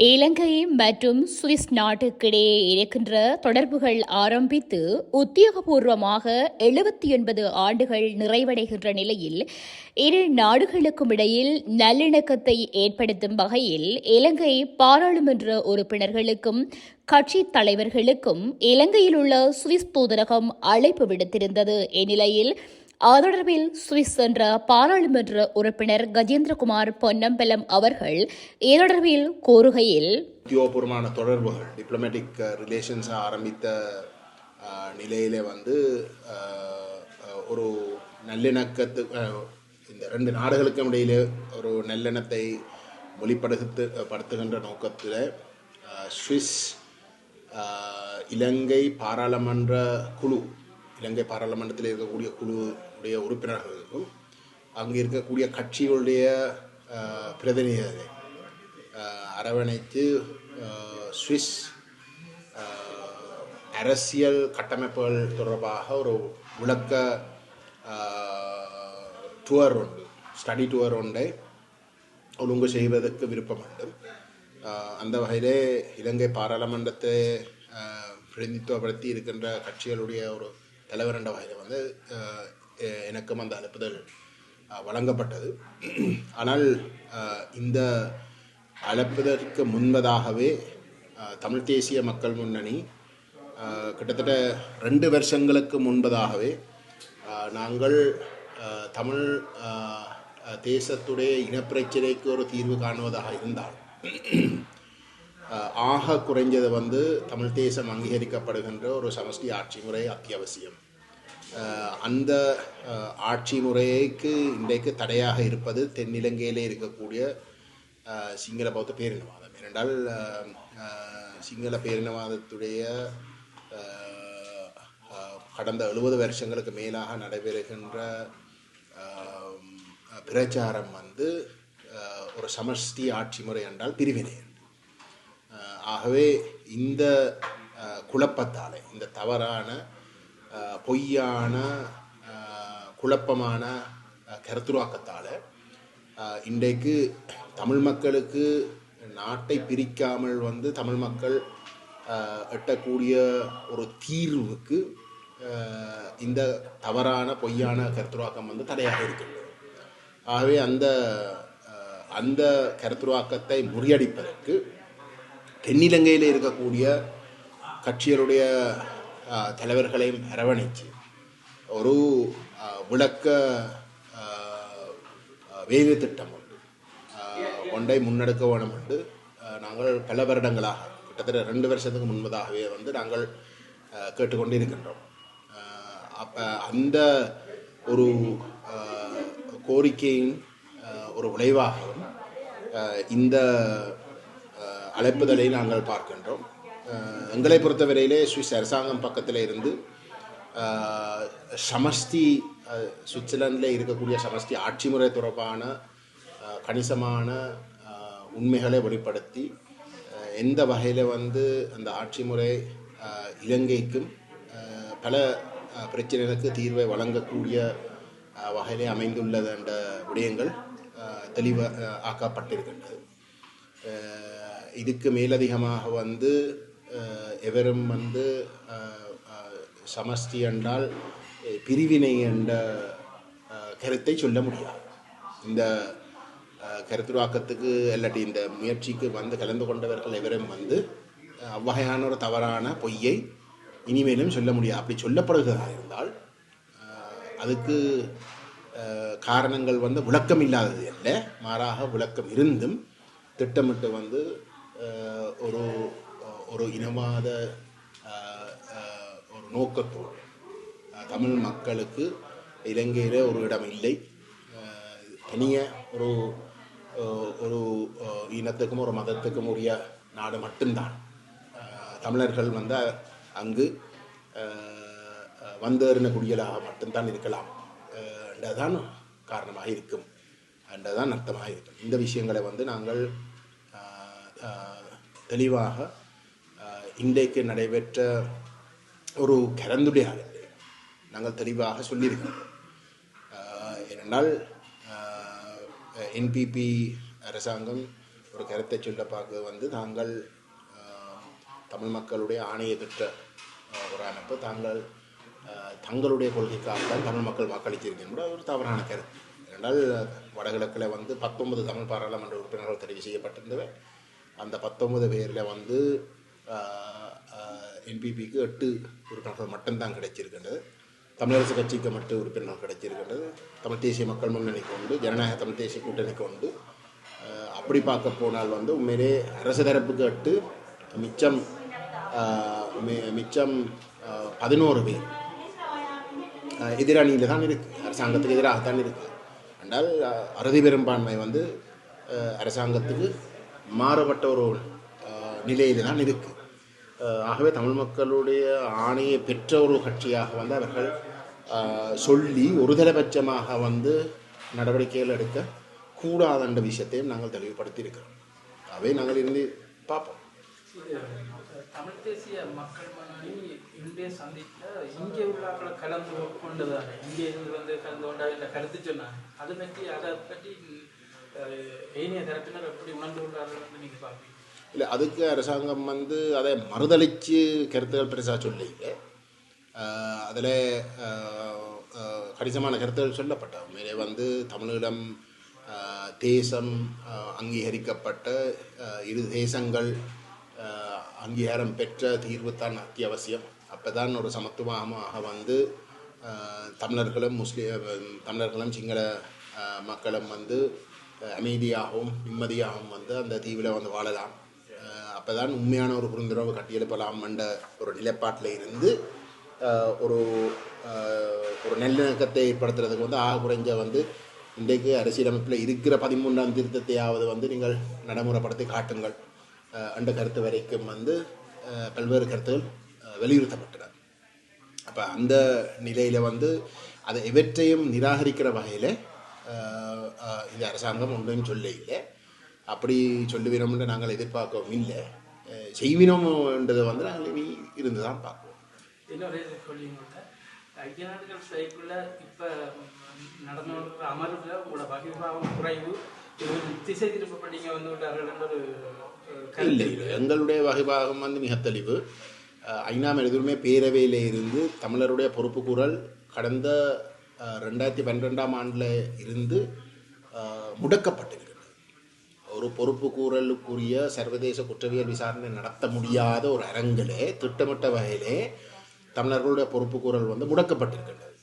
இலங்கை மற்றும் சுவிஸ் நாட்டுக்கிடையே இருக்கின்ற தொடர்புகள் ஆரம்பித்து உத்தியோகபூர்வமாக எழுபத்தி ஒன்பது ஆண்டுகள் நிறைவடைகின்ற நிலையில் இரு நாடுகளுக்கும் இடையில் நல்லிணக்கத்தை ஏற்படுத்தும் வகையில் இலங்கை பாராளுமன்ற உறுப்பினர்களுக்கும் கட்சி தலைவர்களுக்கும் இலங்கையில் உள்ள சுவிஸ் தூதரகம் அழைப்பு விடுத்திருந்தது. இந்நிலையில் அது தொடர்பில் சுவிஸ் என்ற பாராளுமன்ற உறுப்பினர் கஜேந்திரகுமார் பொன்னம்பலம் அவர்கள் இது தொடர்பில் கூறுகையில் உத்தியோகபூர்வமான தொடர்புகள் டிப்ளமேட்டிக் ரிலேஷன்ஸை ஆரம்பித்த நிலையிலே வந்து ஒரு நல்லிணக்கத்து இந்த ரெண்டு நாடுகளுக்கும் இடையிலே ஒரு நல்லிணத்தை வெளிப்படுத்து படுத்துகின்ற நோக்கத்தில் சுவிஸ் இலங்கை பாராளுமன்ற குழு இலங்கை பாராளுமன்றத்தில் இருக்கக்கூடிய குழு உடைய உறுப்பினர்களுக்கும் அங்கே இருக்கக்கூடிய கட்சிகளுடைய பிரதிநிதிகளை அரவணைத்து சுவிஸ் அரசியல் கட்டமைப்புகள் தொடர்பாக ஒரு விளக்க டூர் உண்டு ஸ்டடி டூர் ஒன்றை ஒழுங்கு செய்வதற்கு விருப்பம் உண்டு. அந்த வகையிலே இலங்கை பாராளுமன்றத்தை பிரதிநிதித்துவப்படுத்தி இருக்கின்ற கட்சிகளுடைய ஒரு தலைவர் என்ற வகையில் வந்து எனக்கும் அந்த அனுப்புதல் வழங்கப்பட்டது. ஆனால் இந்த அழைப்பதற்கு முன்பதாகவே தமிழ் தேசிய மக்கள் முன்னணி கிட்டத்தட்ட ரெண்டு வருஷங்களுக்கு முன்பதாகவே நாங்கள் தமிழ் தேசத்துடைய இனப்பிரச்சனைக்கு ஒரு தீர்வு காணுவதாக இருந்தால் ஆக குறைஞ்சது வந்து தமிழ் தேசம் அங்கீகரிக்கப்படுகின்ற ஒரு சமஷ்டி ஆட்சி முறை அத்தியாவசியம். அந்த ஆட்சி முறைக்கு இன்றைக்கு தடையாக இருப்பது தென்னிலங்கையிலே இருக்கக்கூடிய சிங்கள பௌத்த பேரினவாதம். ஏனென்றால் சிங்கள பேரினவாதத்துடைய கடந்த எழுபது வருஷங்களுக்கு மேலாக நடைபெறுகின்ற பிரச்சாரம் வந்து ஒரு சமஷ்டி ஆட்சி முறை என்றால் பிரிவினை. என்று ஆகவே இந்த குழப்பத்தாலே இந்த தவறான பொய்யான குழப்பமான கருத்துருவாக்கத்தால் இன்றைக்கு தமிழ் மக்களுக்கு நாட்டை பிரிக்காமல் வந்து தமிழ் மக்கள் எட்டக்கூடிய ஒரு தீர்வுக்கு இந்த தவறான பொய்யான கருத்துருவாக்கம் வந்து தடையாக இருக்கின்றது. ஆகவே அந்த அந்த கருத்துருவாக்கத்தை முறியடிப்பதற்கு தென்னிலங்கையில் இருக்கக்கூடிய கட்சிகளுடைய தலைவர்களையும் அரவணைச்சு. ஒரு விளக்க வேலை திட்டம் உண்டு. ஒன்றை முன்னெடுக்க வேணும் என்று நாங்கள் பல வருடங்களாக கிட்டத்தட்ட ரெண்டு வருஷத்துக்கு முன்பதாகவே வந்து நாங்கள் கேட்டுக்கொண்டு இருக்கின்றோம் அப்போ அந்த ஒரு கோரிக்கையின் ஒரு விளைவாகவும் இந்த அழைப்புதலை நாங்கள் பார்க்கின்றோம். எங்களை பொறுத்தவரையிலே சுவிஸ் அரசாங்கம் பக்கத்தில் இருந்து சமஷ்டி சுவிட்சர்லாந்தில் இருக்கக்கூடிய சமஷ்டி ஆட்சி முறை தொடர்பான கணிசமான உண்மைகளை வெளிப்படுத்தி எந்த வகையில் வந்து அந்த ஆட்சி முறை இலங்கைக்கும் பல பிரச்சனைகளுக்கு தீர்வை வழங்கக்கூடிய வகையிலே அமைந்துள்ளது என்ற விடயங்கள் தெளிவ ஆக்கப்பட்டிருக்கின்றது. இதுக்கு மேலதிகமாக வந்து எவரும் வந்து சமஸ்தி சமஷ்டி என்றால் பிரிவினை என்ற கருத்தை சொல்ல முடியாது. இந்த கருத்துருவாக்கத்துக்கு இல்லாட்டி இந்த முயற்சிக்கு வந்து கலந்து கொண்டவர்கள் எவரும் வந்து அவ்வகையான ஒரு தவறான பொய்யை இனிமேலும் சொல்ல முடியாது. அப்படி சொல்லப்படுகிறதாக இருந்தால் அதுக்கு காரணங்கள் வந்து விளக்கம் இல்லாதது அல்ல. மாறாக விளக்கம் இருந்தும் திட்டமிட்டு வந்து ஒரு ஒரு இனவாத ஒரு நோக்கத்தோடு. தமிழ் மக்களுக்கு இலங்கையில் ஒரு இடம் இல்லை. தனியாக ஒரு ஒரு இனத்துக்கும் ஒரு மதத்துக்கும் உரிய நாடு மட்டும்தான். தமிழர்கள் வந்து அங்கு வந்தேறின குடிகளாக மட்டும்தான் இருக்கலாம். என்றதான் காரணமாக இருக்கும். என்றதான் அர்த்தமாக இருக்கும். இந்த விஷயங்களை வந்து நாங்கள் தெளிவாக இன்றைக்கு நடைபெற்ற ஒரு கலந்துரையாடல் நாங்கள் தெளிவாக சொல்லியிருக்கிறோம். ஏனென்றால் என்பிபி அரசாங்கம் ஒரு கருத்தை சொல்ல பார்க்க வந்து தாங்கள் தமிழ் மக்களுடைய ஆணைய திட்ட ஒரு அமைப்பு தாங்கள் தங்களுடைய கொள்கைக்காக தான் தமிழ் மக்கள் வாக்களித்திருக்கின்ற ஒரு தவறான கருத்து. ஏனென்றால் வடகிழக்கில் வந்து பத்தொன்பது தமிழ் பாராளுமன்ற உறுப்பினர்கள் தெரிவு செய்யப்பட்டிருந்தவை. அந்த பத்தொன்பது பேரில் வந்து என்பிபிக்கு எட்டு உறுப்பினர்கள் மட்டும்தான் கிடைச்சிருக்கின்றது. தமிழரசு கட்சிக்கு மட்டும் உறுப்பினர்கள் கிடைச்சிருக்கின்றது. தமிழ் தேசிய மக்கள் முன்னணிக்கு உண்டு ஜனநாயக தமிழ் தேசிய கூட்டணிக்கு உண்டு. அப்படி பார்க்க போனால் வந்து உண்மையிலே அரசு தரப்புக்கு எட்டு மிச்சம் மி- மிச்சம் பதினோரு பேர். எதிரணியில் தான் இருக்குது அரசாங்கத்துக்கு எதிராக தான் இருக்குது என்றால் அறுதி பெரும்பான்மை வந்து அரசாங்கத்துக்கு மாறுபட்ட ஒரு நிலையில் தான் இருக்குது ஆகவே தமிழ் மக்களுடைய ஆணையை பெற்ற ஒரு கட்சியாக வந்து அவர்கள் ஆஹ் சொல்லி ஒருதலைபட்சமாக வந்து நடவடிக்கைகள் எடுக்க கூடாதன்ற விஷயத்தையும் நாங்கள் தெளிவுபடுத்தி இருக்கிறோம். அவை நாங்கள் இருந்து பார்ப்போம். தமிழ் தேசிய மக்கள் முன்னணி இந்திய சந்திப்பில் இங்கே உள்ளாக்களை கலந்து கொண்டதானே இங்கே இருந்து வந்து கலந்து கொண்டா இல்லை கருத்து சொன்னாங்க அதை பற்றி அதை பற்றி ஏனைய தரப்பினர் எப்படி உணர்ந்து கொண்டார்கள் நீங்கள் பார்ப்பீங்க? இல்லை அதுக்கு அரசாங்கம் வந்து அதை மறுதளித்து கருத்துகள் பெருசாக சொல்லிங்க அதில் கணிசமான கருத்துகள் சொல்லப்பட்ட உண்மையிலே வந்து தமிழீழம் தேசம் அங்கீகரிக்கப்பட்ட இரு தேசங்கள் அங்கீகாரம் பெற்ற தீர்வு தான் அத்தியாவசியம். அப்போ தான் ஒரு சமத்துவமாக வந்து தமிழர்களும் முஸ்லீம் தமிழர்களும் சிங்கள மக்களும் வந்து அமைதியாகவும் நிம்மதியாகவும் வந்து அந்த தீவில் வந்து வாழலாம். அப்போ தான் உண்மையான ஒரு புரிந்துணர்வு கட்டியெழுப்பலாம் என்ற ஒரு நிலைப்பாட்டில் இருந்து ஒரு ஒரு நல்லிணக்கத்தை ஏற்படுத்துறதுக்கு வந்து ஆக குறைஞ்ச வந்து இன்றைக்கு அரசியலமைப்பில் இருக்கிற பதிமூன்றாம் திருத்தத்தையாவது வந்து நீங்கள் நடைமுறைப்படுத்தி காட்டுங்கள். அந்த என்ற கருத்து வரைக்கும் வந்து பல்வேறு கருத்துகள் வலியுறுத்தப்பட்டன. அப்போ அந்த நிலையில் வந்து அதை எவற்றையும் நிராகரிக்கிற வகையில் இந்த அரசாங்கம் ஒன்றையும் சொல்ல இல்லை. அப்படி சொல்லுவினோம்னு நாங்கள் எதிர்பார்க்கவும் இல்லை. செய்வினோம்ன்றதை வந்து நாங்கள் இனி இருந்து தான் இன்னொரு ஐக்கிய நாடுகள் சபைக்குள்ள இப்போ நடந்து கொண்டிருக்கிற அமர்வில் உங்களோட வகிபாவம் குறைவு இது ஒரு திசை திருப்பப்பட்டீங்க வந்து விட்டார்கள் என்ற ஒரு அஹ், இல்லை எங்களுடைய வகைபாகம் வந்து மிக தெளிவு. ஐநா எதுவுமே பேரவையில் இருந்து தமிழருடைய பொறுப்பு குரல் கடந்த ரெண்டாயிரத்தி பன்னிரெண்டாம் ஆண்டில் இருந்து அஹ், முடக்கப்பட்டிருக்கிறது ஒரு பொறுப்பு கூறலுக்குரிய சர்வதேச குற்றவியல் விசாரணை நடத்த முடியாத ஒரு அரங்கிலே திட்டமிட்ட வகையிலே தமிழர்களுடைய பொறுப்பு கூறல் வந்து முடக்கப்பட்டிருக்கின்றது.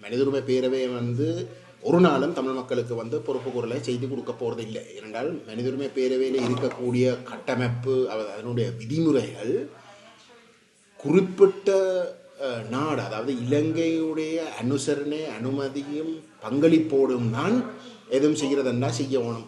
மனித உரிமை பேரவை வந்து ஒரு நாளும் தமிழ் மக்களுக்கு வந்து பொறுப்பு கூறலை செய்து கொடுக்க போகிறது இல்லை ஏனென்றால் மனித உரிமை பேரவையில் இருக்கக்கூடிய கட்டமைப்பு அதனுடைய விதிமுறைகள் குறிப்பிட்ட நாடு அதாவது இலங்கையுடைய அனுசரணை அனுமதியும் பங்களிப்போடும் தான் எதுவும் செய்கிறதென்றா செய்யணும்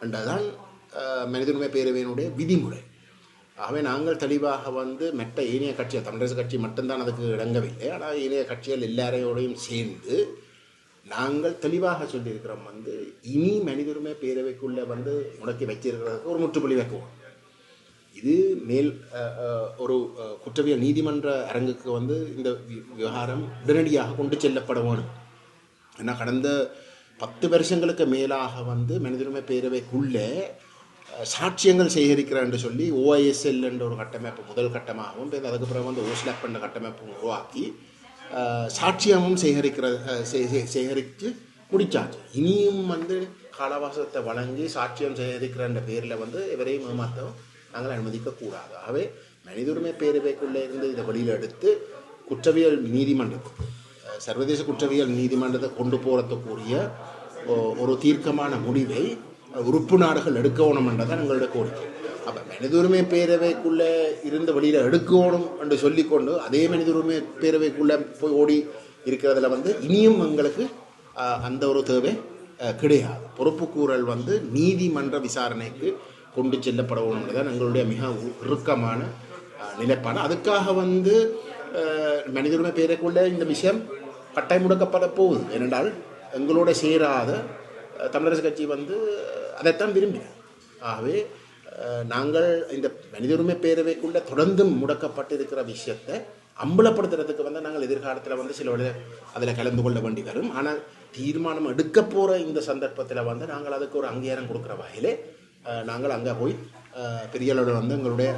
என்றதான் அஹ், பேரவையினுடைய விதிமுறை. ஆகவே நாங்கள் தெளிவாக வந்து மற்ற ஏனைய கட்சிகள் தமிழரசு கட்சி மட்டும்தான் அதுக்கு இடங்கவில்லை. ஆனால் ஏனைய கட்சிகள் எல்லாரையோடையும் சேர்ந்து நாங்கள் தெளிவாக சொல்லியிருக்கிறோம் வந்து இனி மனித பேரவைக்குள்ளே வந்து முடக்கி வச்சிருக்கிறதுக்கு ஒரு முற்றுப்புள்ளி வைக்குவோம். இது மேல் ஒரு குற்றவியல் நீதிமன்ற அரங்குக்கு வந்து இந்த விவகாரம் உடனடியாக கொண்டு செல்லப்பட வேணும் ஏன்னா கடந்த பத்து வருஷங்களுக்கு மேலாக வந்து மனிதரிமை பேரவைக்குள்ளே சாட்சியங்கள் சேகரிக்கிறான்னு சொல்லி ஓஐஎஸ்எல் என்ற ஒரு கட்டமைப்பு முதல் கட்டமாகவும் பிறகு அதுக்கப்புறம் வந்து ஓஸ்லாப் என்ற கட்டமைப்பும் உருவாக்கி சாட்சியமும் சேகரிக்கிற சேகரித்து முடிச்சாச்சு இனியும் வந்து காலவாசத்தை வழங்கி சாட்சியம் சேகரிக்கிறன்ற பேரில் வந்து எவரையும் ஏமாற்றவும் நாங்கள் அனுமதிக்கக்கூடாது. ஆகவே மனித உரிமை பேரவைக்குள்ளே இருந்து இதை வெளியில் எடுத்து குற்றவியல் நீதிமன்றத்துக்கு சர்வதேச குற்றவியல் நீதிமன்றத்தை கொண்டு போகிறதுக்குரிய ஒரு தீர்க்கமான முடிவை உறுப்பு நாடுகள் எடுக்கணும் என்றதான் எங்களுடைய கோரிக்கை. அப்போ மனித உரிமை பேரவைக்குள்ளே இருந்து வெளியில் எடுக்கணும் என்று சொல்லிக்கொண்டு அதே மனித உரிமை பேரவைக்குள்ளே போய் ஓடி இருக்கிறதுல வந்து இனியும் எங்களுக்கு அந்த ஒரு தேவை கிடையாது. பொறுப்புக்கூறல் வந்து நீதிமன்ற விசாரணைக்கு கொண்டு செல்லப்படணும் தான் எங்களுடைய மிக இறுக்கமான நிலைப்பாடு. அதுக்காக வந்து அஹ், மனித உரிமை இந்த விஷயம் கட்டாயம் முடக்கப்பட போகுது. ஏனென்றால் எங்களோட சேராத தமிழரசு கட்சி வந்து அதைத்தான் விரும்பினோம் ஆகவே நாங்கள் இந்த மனித உரிமை பேரவைக்குள்ளே தொடர்ந்து முடக்கப்பட்டிருக்கிற விஷயத்தை அம்பலப்படுத்துறதுக்கு வந்து நாங்கள் எதிர்காலத்தில் வந்து சில அதில் கலந்து கொள்ள வேண்டி வரும். ஆனால் தீர்மானம் எடுக்க போகிற இந்த சந்தர்ப்பத்தில் வந்து நாங்கள் அதுக்கு ஒரு அங்கீகாரம் கொடுக்குற வகையிலே நாங்கள் அங்கே போய் அஹ், வந்து எங்களுடைய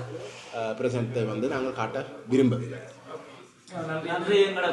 பிரசனத்தை வந்து நாங்கள் காட்ட விரும்பவில்லை. நன்றி. நன்றி எங்களோட